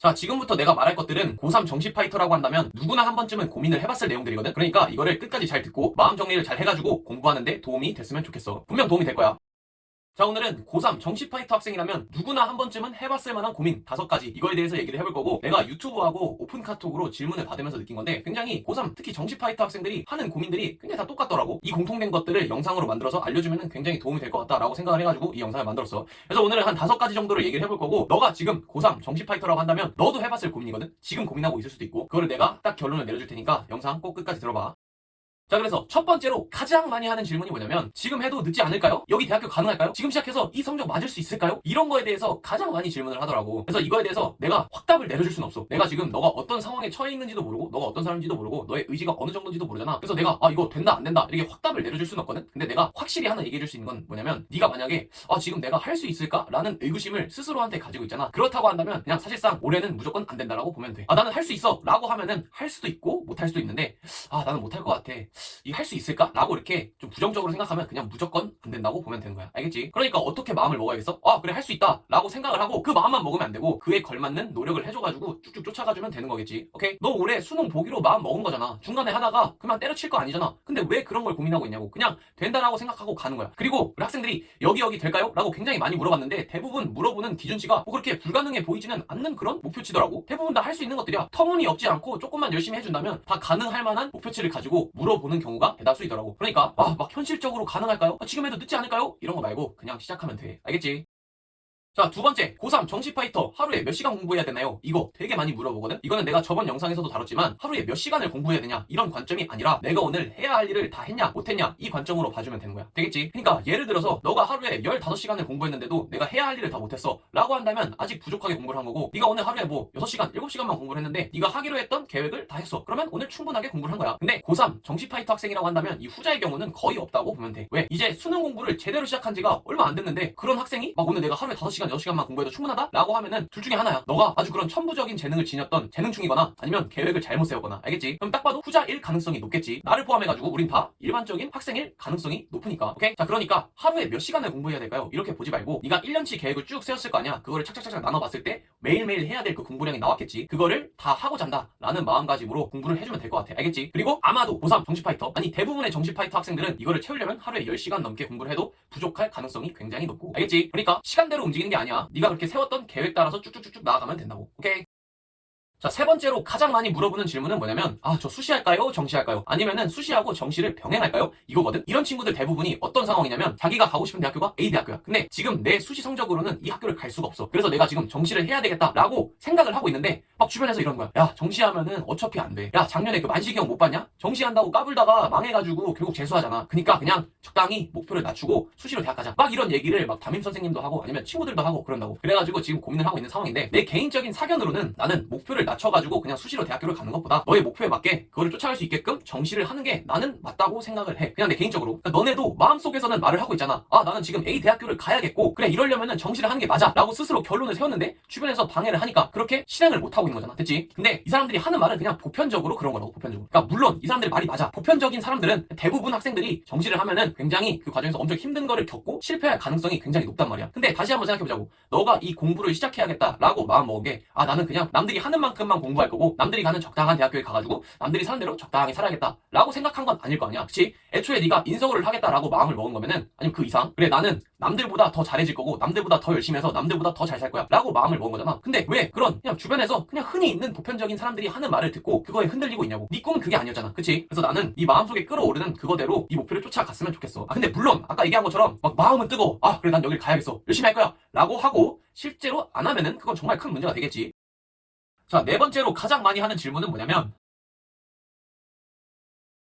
자, 지금부터 내가 말할 것들은 고3 정시 파이터라고 한다면 누구나 한 번쯤은 고민을 해봤을 내용들이거든? 그러니까 이거를 끝까지 잘 듣고 마음 정리를 잘 해가지고 공부하는데 도움이 됐으면 좋겠어. 분명 도움이 될 거야. 자, 오늘은 고3 정시 파이터 학생이라면 누구나 한 번쯤은 해봤을 만한 고민 다섯 가지 이거에 대해서 얘기를 해볼 거고 내가 유튜브하고 오픈 카톡으로 질문을 받으면서 느낀 건데 굉장히 고3 특히 정시 파이터 학생들이 하는 고민들이 굉장히 다 똑같더라고. 이 공통된 것들을 영상으로 만들어서 알려주면 굉장히 도움이 될 것 같다라고 생각을 해가지고 이 영상을 만들었어. 그래서 오늘은 한 다섯 가지 정도를 얘기를 해볼 거고 너가 지금 고3 정시 파이터라고 한다면 너도 해봤을 고민이거든? 지금 고민하고 있을 수도 있고 그거를 내가 딱 결론을 내려줄 테니까 영상 꼭 끝까지 들어봐. 자 그래서 첫 번째로 가장 많이 하는 질문이 뭐냐면 지금 해도 늦지 않을까요? 여기 대학교 가능할까요? 지금 시작해서 이 성적 맞을 수 있을까요? 이런 거에 대해서 가장 많이 질문을 하더라고 그래서 이거에 대해서 내가 확답을 내려줄 수는 없어 내가 지금 너가 어떤 상황에 처해 있는지도 모르고 너가 어떤 사람인지도 모르고 너의 의지가 어느 정도인지도 모르잖아 그래서 내가 아 이거 된다 안 된다 이렇게 확답을 내려줄 수는 없거든 근데 내가 확실히 하나 얘기해 줄 수 있는 건 뭐냐면 네가 만약에 아 지금 내가 할 수 있을까? 라는 의구심을 스스로한테 가지고 있잖아 그렇다고 한다면 그냥 사실상 올해는 무조건 안 된다라고 보면 돼아 나는 할 수 있어 라고 하면은 할 수도 있고 못 할 수도 있는데 아 나는 못 할 것 같아 이 할 수 있을까? 라고 이렇게 좀 부정적으로 생각하면 그냥 무조건 안 된다고 보면 되는 거야. 알겠지? 그러니까 어떻게 마음을 먹어야겠어? 아, 그래, 할 수 있다. 라고 생각을 하고 그 마음만 먹으면 안 되고 그에 걸맞는 노력을 해줘가지고 쭉쭉 쫓아가주면 되는 거겠지. 오케이? 너 올해 수능 보기로 마음 먹은 거잖아. 중간에 하다가 그만 때려칠 거 아니잖아. 근데 왜 그런 걸 고민하고 있냐고. 그냥 된다라고 생각하고 가는 거야. 그리고 우리 학생들이 여기 여기 될까요? 라고 굉장히 많이 물어봤는데 대부분 물어보는 기준치가 뭐 그렇게 불가능해 보이지는 않는 그런 목표치더라고. 대부분 다 할 수 있는 것들이야. 터무니없지 않고 조금만 열심히 해준다면 다 가능할 만한 목표치를 가지고 물어보는 경우가 대다수이더라고. 그러니까 아, 막 현실적으로 가능할까요? 아, 지금 해도 늦지 않을까요? 이런 거 말고 그냥 시작하면 돼. 알겠지? 자, 두 번째, 고3 정시 파이터 하루에 몇 시간 공부해야 되나요? 이거 되게 많이 물어보거든? 이거는 내가 저번 영상에서도 다뤘지만 하루에 몇 시간을 공부해야 되냐? 이런 관점이 아니라 내가 오늘 해야 할 일을 다 했냐? 못했냐? 이 관점으로 봐주면 되는 거야. 되겠지? 그러니까 예를 들어서 너가 하루에 15시간을 공부했는데도 내가 해야 할 일을 다 못했어. 라고 한다면 아직 부족하게 공부를 한 거고 네가 오늘 하루에 뭐 6시간, 7시간만 공부를 했는데 네가 하기로 했던 계획을 다 했어. 그러면 오늘 충분하게 공부를 한 거야. 근데 고3 정시 파이터 학생이라고 한다면 이 후자의 경우는 거의 없다고 보면 돼. 왜? 이제 수능 공부를 제대로 시작한 지가 얼마 안 됐는데 그런 학생이 막 오늘 내가 하루에 5시간, 6시간만 공부해도 충분하다? 라고 하면은 둘 중에 하나야. 너가 아주 그런 천부적인 재능을 지녔던 재능충이거나 아니면 계획을 잘못 세웠거나 알겠지? 그럼 딱 봐도 후자일 가능성이 높겠지. 나를 포함해가지고 우린 다 일반적인 학생일 가능성이 높으니까. 오케이? 자 그러니까 하루에 몇 시간을 공부해야 될까요? 이렇게 보지 말고 네가 1년치 계획을 쭉 세웠을 거 아니야. 그거를 착착착착 나눠봤을 때 매일매일 해야 될 그 공부량이 나왔겠지. 그거를 다 하고 잔다. 라는 마음가짐으로 공부를 해주면 될 것 같아. 알겠지? 그리고 아마도 고3 정시 파이터 아니 대부분의 정시 파이터 학생들은 이거를 채우려면 하루에 10시간 넘게 공부를 해도 부족할 가능성이 굉장히 높고 알겠지? 그러니까 시간대로 움직이는 게 아니야. 네가 그렇게 세웠던 계획 따라서 쭉쭉쭉쭉 나아가면 된다고. 오케이? 자, 세 번째로 가장 많이 물어보는 질문은 뭐냐면, 아, 저 수시할까요? 정시할까요? 아니면은 수시하고 정시를 병행할까요? 이거거든? 이런 친구들 대부분이 어떤 상황이냐면, 자기가 가고 싶은 대학교가 A 대학교야. 근데 지금 내 수시 성적으로는 이 학교를 갈 수가 없어. 그래서 내가 지금 정시를 해야 되겠다라고 생각을 하고 있는데, 막 주변에서 이런 거야. 야, 정시하면은 어차피 안 돼. 야, 작년에 그 만식이 형 못 봤냐? 정시한다고 까불다가 망해가지고 결국 재수하잖아. 그니까 그냥 적당히 목표를 낮추고 수시로 대학 가자. 막 이런 얘기를 막 담임 선생님도 하고 아니면 친구들도 하고 그런다고. 그래가지고 지금 고민을 하고 있는 상황인데, 내 개인적인 사견으로는 나는 목표를 낮춰가지고 그냥 수시로 대학교를 가는 것보다 너의 목표에 맞게 그거를 쫓아갈 수 있게끔 정시를 하는 게 나는 맞다고 생각을 해. 그냥 내 개인적으로. 그러니까 너네도 마음속에서는 말을 하고 있잖아. 아, 나는 지금 A 대학교를 가야겠고, 그래, 이러려면은 정시를 하는 게 맞아. 라고 스스로 결론을 세웠는데, 주변에서 방해를 하니까 그렇게 실행을 못 하고 있는 거잖아. 됐지? 근데 이 사람들이 하는 말은 그냥 보편적으로 그런 거라고, 보편적으로. 그러니까 물론 이 사람들의 말이 맞아. 보편적인 사람들은 대부분 학생들이 정시를 하면은 굉장히 그 과정에서 엄청 힘든 거를 겪고 실패할 가능성이 굉장히 높단 말이야. 근데 다시 한번 생각해보자고. 너가 이 공부를 시작해야겠다라고 마음 먹은 게, 아, 나는 그냥 남들이 하는 만큼만 공부할 거고, 남들이 가는 적당한 대학교에 가가지고 남들이 사는 대로 적당하게 살아야겠다라고 생각한 건 아닐 거 아니야. 그치? 애초에 네가 인서울을 하겠다라고 마음을 먹은 거면은 아니면 그 이상 그래 나는 남들보다 더 잘해질 거고 남들보다 더 열심히 해서 남들보다 더 잘 살 거야 라고 마음을 먹은 거잖아. 근데 왜 그런 그냥 주변에서 그냥 흔히 있는 보편적인 사람들이 하는 말을 듣고 그거에 흔들리고 있냐고. 네 꿈은 그게 아니었잖아. 그치? 그래서 나는 네 마음속에 끌어오르는 그거대로 이 목표를 쫓아갔으면 좋겠어. 아 근데 물론 아까 얘기한 것처럼 막 마음은 뜨거워. 아 그래 난 여길 가야겠어. 열심히 할 거야. 라고 하고 실제로 안 하면은 그건 정말 큰 문제가 되겠지. 자, 네 번째로 가장 많이 하는 질문은 뭐냐면,